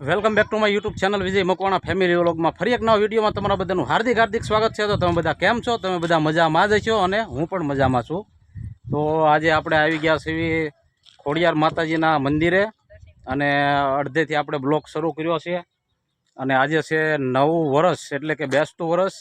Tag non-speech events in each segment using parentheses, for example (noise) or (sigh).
Welcome back to my YouTube channel Vijay Makwana family વ્લોગમાં. ફરી એક નવા વિડીયોમાં તમારા બધાનું હાર્દિક હાર્દિક સ્વાગત છે. તો તમે બધા કેમ છો? તમે બધા મજામાં જ છો અને હું પણ મજામાં છું. તો આજે આપણે આવી ગયા છીએ ખોડિયાર માતાજીના મંદિરે અને અડધેથી આપણે બ્લોગ શરૂ કર્યો છે. અને આજે છે નવું વર્ષ, એટલે કે બેસતું વર્ષ.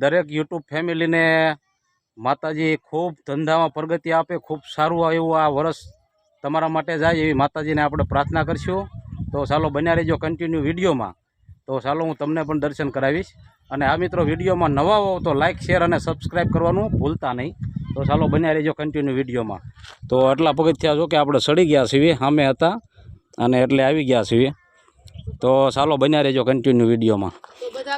દરેક યુટ્યુબ ફેમિલીને માતાજી ખૂબ ધંધામાં પ્રગતિ આપે, ખૂબ સારું એવું આ વર્ષ તમારા માટે જાય એવી માતાજીને આપણે પ્રાર્થના કરશું. તો ચાલો બન્યા રહેજો કન્ટિન્યુ વિડીયોમાં. તો ચાલો હું તમને પણ દર્શન કરાવીશ. અને આ મિત્રો વિડીયોમાં નવા હો તો લાઇક શેર અને સબસ્ક્રાઈબ કરવાનું ભૂલતા નહીં. તો ચાલો બન્યા રહેજો કન્ટિન્યુ વિડીયોમાં. તો આટલા પગથિયા જો કે આપણે સડી ગયા છીએ સામે હતા અને એટલે આવી ગયા છીએ. તો ચાલો બન્યા રહેજો કન્ટિન્યુ વિડીયોમાં.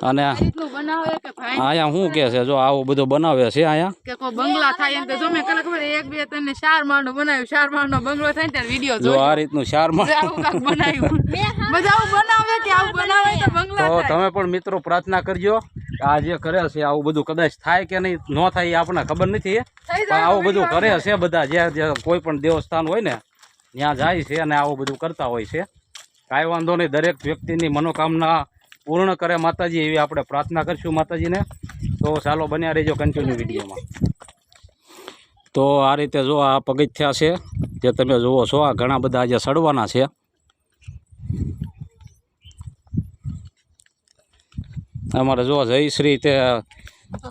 અને અહીંયા શું કે છે? જો આવું બધું બનાવે છે અહીંયા? કે કોઈ બંગલા થાય એમ તો જો મેં કને એક બે ત્રણ ચાર માળનો બનાવ્યું. ચાર માળનો બંગલો થાય ત્યારે વીડિયો જો આ રીતનું શારમાં આવું બનાવ્યું. બધા આવું બનાવે કે આવું બનાવે તો બંગલા તો તમે પણ મિત્રો પ્રાર્થના કરજો આ જે કરે છે આવું બધું કદાચ થાય કે નહીં ન થાય એ આપણને ખબર નથી. પણ આવું બધું કરે છે બધા જે જ્યાં કોઈ પણ દેવસ્થાન હોય ને ત્યાં જાય છે અને આવું બધું કરતા હોય છે. કાંઈ વાંધો નહીં દરેક વ્યક્તિની મનોકામના પૂર્ણ કરે માતાજી એવી આપણે પ્રાર્થના કરીશું માતાજીને. તો ચાલો બન્યા રહીજો કન્ટિન્યુ વિડીયોમાં. તો આ રીતે જો આ પગથિયા છે જે તમે જુઓ છો આ ઘણા બધા આજે સડવાના છે. અમારે જો જયશ્રી તે તો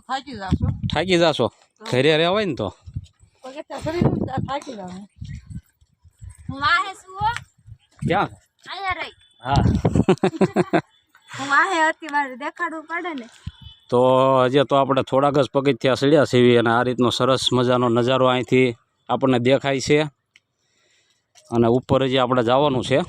થાકી જશો. ઘરે રહેવાય ને તો. ક્યાં? તો હજી તો આપણે થોડાક જ પગથિયા સડ્યા છીએ અને આ રીતનો સરસ મજાનો નજારો અહીંથી આપણને દેખાય છે. અને ઉપર હજી આપણે જવાનું છે.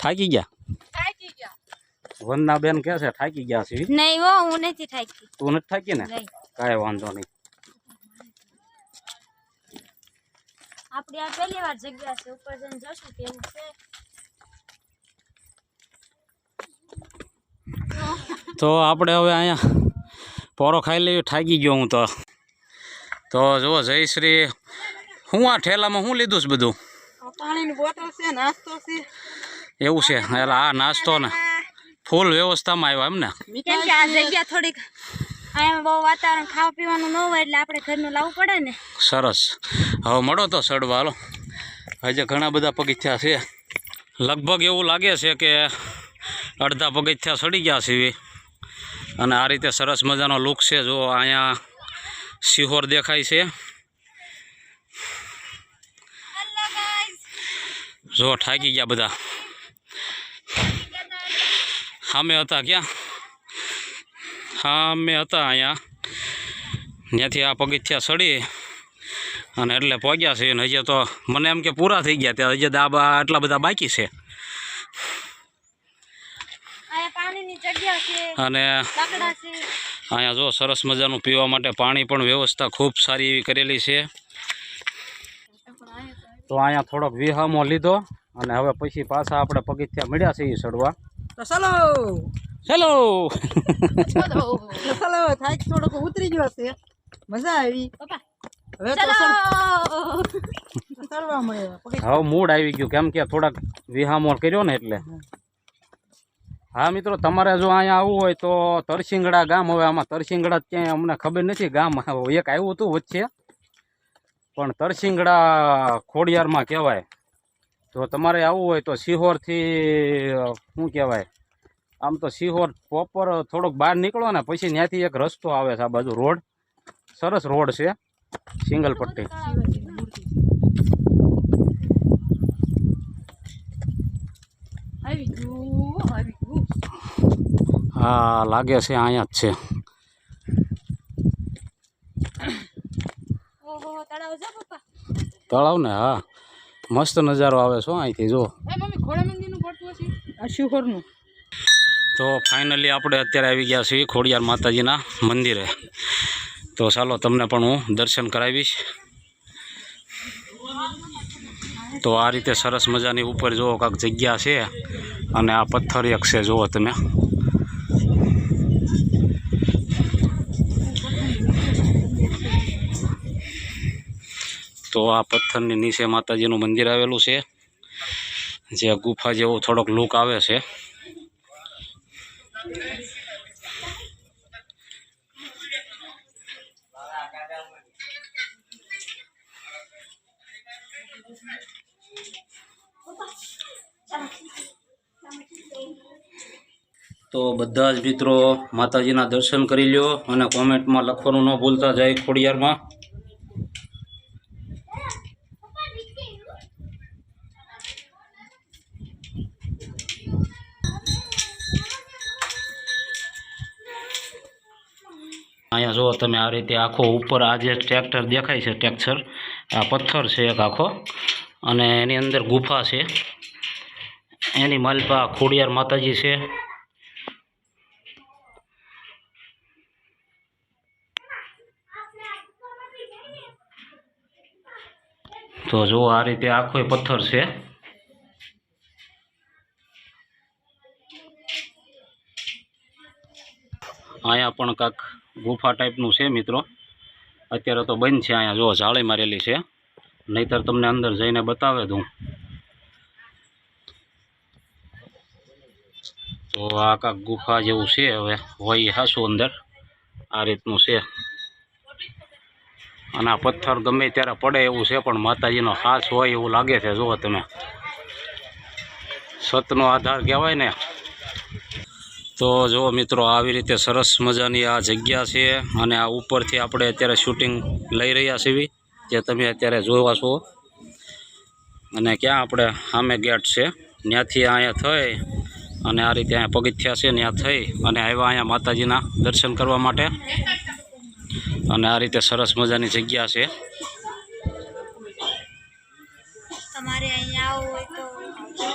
થાકી ગયા? વંદના બેન કે છે થાકી ગયા છે નહીં હો હું નથી થાકી. તું નથી થાકી ને? કાંઈ વાંધો નહીં. આપણી આ પહેલી વાર જગ્યા છે ઉપર જઈને જશું કેવું છે? તો આપણે હવે અહીંયા પોરો ખાઈ લઈએ થાકી ગયો હું તો. તો જુઓ જયશ્રી હું આ ઠેલામાં શું લીધું છે બધું? પાણીની બોટલ છે નાસ્તો છે. એવું છે એટલે આ નાસ્તો ને ફૂલ વ્યવસ્થામાં આવ્યા એમ ને? કેમ કે આ જગ્યા થોડીક અહીંયા બહુ વાતાવરણ ખાવા પીવાનું ન હોય એટલે આપણે ઘરનું લાવવું પડે ને. સરસ. હવે મળો તો સડવા હાલો. હજે ઘણા બધા પગથિયા છે. લગભગ એવું લાગે છે કે અડધા પગથિયા સડી ગયા છે અને આ રીતે સરસ મજાનો લુક છે. જો અહીંયા સિહોર દેખાય છે. જો થાકી ગયા બધા. સામે હતા ક્યાં? સામે હતા અહીંયા. ત્યાંથી આ પગથિયા સડી અને એટલે પહોંચ્યા છે અને હજી તો મને એમ કે પૂરા થઈ ગયા ત્યાં. હજી દાબા આટલા બધા બાકી છે. અને અહીંયા જો સરસ મજાનું પીવા માટે પાણી પણ વ્યવસ્થા ખૂબ સારી એવી કરેલી છે. તો અહીંયા થોડોક વિહામો લીધો અને હવે પછી પાછા આપણે પગથિયા મળ્યા છે એ ચડવા તો ચલો. ચલો. ચલો. થાય થોડોક ઉતરી ગયો છે. મજા આવી. હવે તો ચલો. ચડવા મળ્યા હવે મૂડ આવી ગયું કેમ કે થોડાક વિહામો કર્યો ને એટલે. હા. મિત્રો તમારે જો અહીંયા આવવું હોય તો તરસિંગડા ગામ હવે આમાં તરસિંગડા ક્યાંય અમને ખબર નથી. ગામ એક આવ્યું હતું વચ્ચે. પણ તરસિંગડા ખોડિયારમાં કહેવાય. તો તમારે આવવું હોય તો સિહોરથી શું કહેવાય? આમ તો સિહોર પ્રોપર થોડોક બહાર નીકળો ને પછી ત્યાંથી એક રસ્તો આવે છે આ બાજુ રોડ. સરસ રોડ છે સિંગલ પટ્ટી હા લાગે છે અહીંયા જ છે. તળાવ ને હા. મસ્ત નજારો આવે છે અહીંથી જો. તો ફાઇનલી આપણે અત્યારે આવી ગયા છીએ ખોડિયાર માતાજીના મંદિરે. તો ચાલો તમને પણ હું દર્શન કરાવીશ. તો આ રીતે સરસ મજાની ઉપર જુઓ કાંક જગ્યા છે અને આ પથ્થર એક છે જુઓ તમે. તો આ પથ્થરની નીચે માતાજીનું મંદિર આવેલું છે. જે ગુફા જેવો થોડોક લુક આવે છે. તો બધા જ મિત્રો માતાજીના દર્શન કરી લ્યો અને કોમેન્ટમાં લખવાનું ન ભૂલતા. જાય ખોડિયારમાં. અહીંયા જુઓ તમે આ રીતે આખો ઉપર આ જે ટ્રેક્ટર દેખાય છે ટેક્ચર આ પથ્થર છે એક આખો. અને એની અંદર ગુફા છે. એની માલપા ખોડિયાર માતાજી છે. તો જુઓ આ રીતે આખો પથ્થર છે. અહીંયા પણ કાંક ગુફા ટાઈપનું છે મિત્રો. અત્યારે તો બંધ છે અહીંયા. જો જાળી મારેલી છે. નહીતર તમને અંદર જઈને બતાવે દઉં. તો આ કાંક ગુફા જેવું છે હવે. હોય હાસું અંદર. આ રીતનું છે. અને આ પથ્થર ગમે ત્યારે પડે એવું છે, પણ માતાજીનો હાથ હોય એવું લાગે છે. જુઓ તમે. સતનો આધાર કહેવાય ને. તો જુઓ મિત્રો, આવી રીતે સરસ મજાની આ જગ્યા છે અને આ ઉપરથી આપણે અત્યારે શૂટિંગ લઈ રહ્યા છીએ, જે તમે અત્યારે જોવા છો. અને ક્યાં આપણે સામે ગેટ છે, ત્યાંથી અહીંયા થઈ અને આ રીતે અહીંયા પગથિયા છે, ત્યાં થઈ અને આવ્યા અહીંયા માતાજીના દર્શન કરવા માટે. અને આ રીતે સરસ મજાની જગ્યા છે. તમારે અહીંયા આવવું હોય તો આવજો.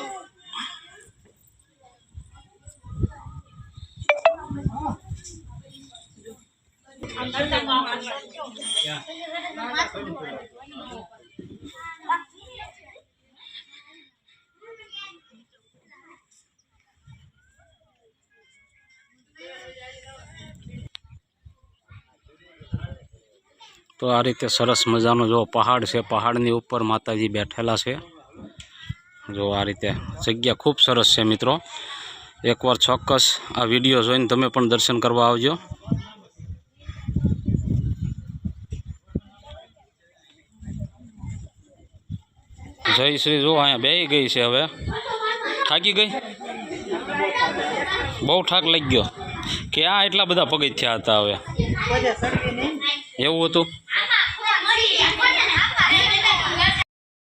તો આ રીતે સરસ મજાનો જો પહાડ છે, પહાડની ઉપર માતાજી બેઠેલા છે. જો આ રીતે જગ્યા ખૂબ સરસ છે મિત્રો. એકવાર ચોક્કસ આ વીડિયો જોઈને તમે પણ દર્શન કરવા આવજો. જય શ્રી જો અહીંયા બે ગઈ છે હવે. થાકી ગઈ? બહુ થાક લાગી ગયો કે આ એટલા બધા પગથિયા હતા હવે. એવું હતું?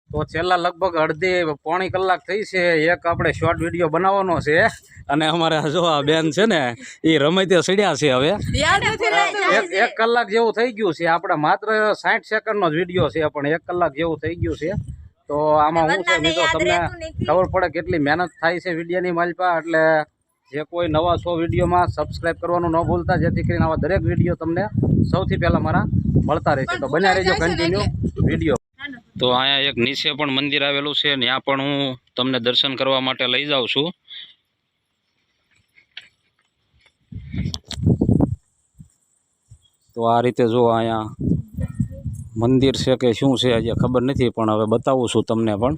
તો છેલ્લા લગભગ અડધી પોણી કલાક થઈ છે એક આપણે શોર્ટ વીડિયો બનાવવાનો છે. અને અમારે જો આ બેન છે ને એ રમે તે સડ્યા છે હવે. એક કલાક જેવું થઈ ગયું છે આપણે માત્ર સાઠ સેકન્ડનો જ વીડિયો છે પણ એક કલાક જેવું થઈ ગયું છે. તો આમાં હું છે મિત્રો તમને ખબર પડે કેટલી મહેનત થાય છે વિડીયોની માલપા એટલે જે કોઈ નવા શો વિડીયોમાં સબસ્ક્રાઇબ કરવાનું ન ભૂલતા જેથી કરીને આવા દરેક વીડિયો તમને સૌથી પહેલાં મારા મળતા રહેશે. તો બન્યા રહેજો કન્ટિન્યુ વીડિયો. તો અહીંયા એક નીચે પણ મંદિર આવેલું છે ત્યાં પણ હું તમને દર્શન કરવા માટે લઈ જાઉં છું. તો આ રીતે જો અહીંયા. મંદિર છે કે શું છે હજી ખબર નથી પણ હવે બતાવું છું તમને પણ.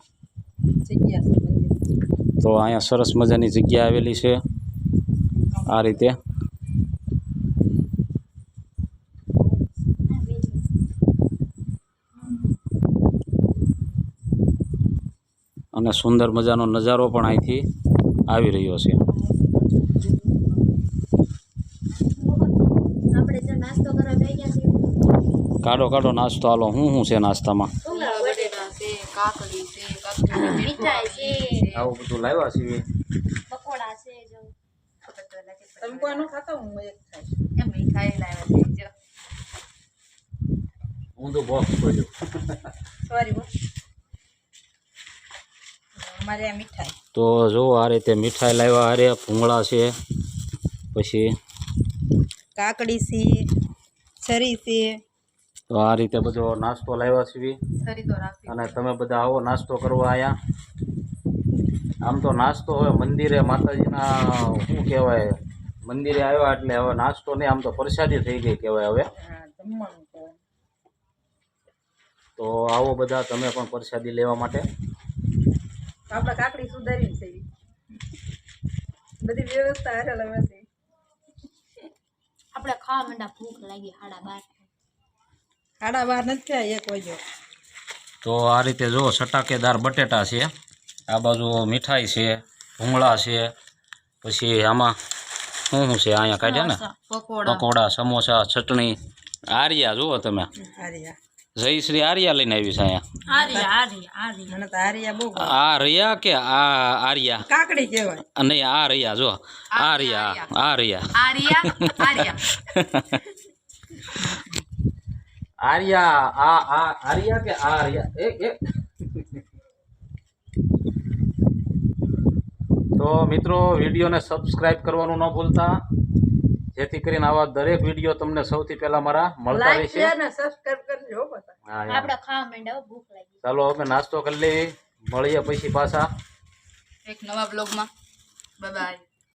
તો અહીંયા સરસ મજાની જગ્યા આવેલી છે આ રીતે. અને સુંદર મજાનો નજારો પણ અહીંથી આવી રહ્યો છે આપણે જો નાસ્તો કરવા બેસી ગયા છીએ કાઢો કાઢો નાસ્તો. હાલો શું શું છે નાસ્તામાં? આવું બધું લાવ્યા છીએ પકોડા છે જો તમે કોઈ નો ખાતા હું તો બોક્સ ખોલ્યું સોરી બોલ અમારે આ મીઠાઈ તો જો આ રીતે મીઠાઈ લાવ્યા હારે ભૂંગળા છે. પછી કાકડી છે છરી છે. તો આ રીતે બધો નાસ્તો લાવ્યા છીએ. અને તમે બધા આવો નાસ્તો કરવા આયા. આમ તો નાસ્તો હવે મંદિરે માતાજીના શું કહેવાય મંદિરે આવ્યા એટલે હવે નાસ્તો નહીં આમ તો પ્રસાદી થઈ ગઈ કહેવાય હવે. તો. તો આવો બધા તમે પણ પ્રસાદી લેવા માટે. આપણે કાકડી સુધારી છે. બધી વ્યવસ્થા હારે આપણે ખાવા માંડા ભૂખ લાગી હાડા બાર. સાડા વાર નથી થયા એક વાગ્યો. તો આ રીતે જો સટાકેદાર બટેટા છે આ બાજુ મીઠાઈ છે ભૂંગળા છે પછી આમાં શું શું છે અહીંયા કાઢ્યા ને? પકોડા. પકોડા સમોસા ચટણી. આર્યા જુઓ તમે. જય શ્રી આર્યા લઈને આવી છે અહીંયા. આર્યા આર્યા આર્યા. મને તો હારિયા બહુ આ રહ્યા કે આ આર્યા? કાકડી કહેવાય. નહીં આ રહ્યા જો આ રહ્યા આ રહ્યા. (laughs) આરિયા આ આ આર્યા કે આ આર્યા? એ એ. તો મિત્રો વિડીયોને સબસ્ક્રાઇબ કરવાનું ન ભૂલતા. જેથી કરીને આવા દરેક વીડિયો તમને સૌથી પહેલા મારા મળતા રહેશે. શેર ને સબસ્ક્રાઇબ કરજો હો બધા હા, એમ. આપણે ખાવા માંડા હો, ભૂખ લાગી. ચાલો અમે નાસ્તો કરી લઈએ. મળીએ પછી પાછા. એક નવા બ્લોગમાં બાય બાય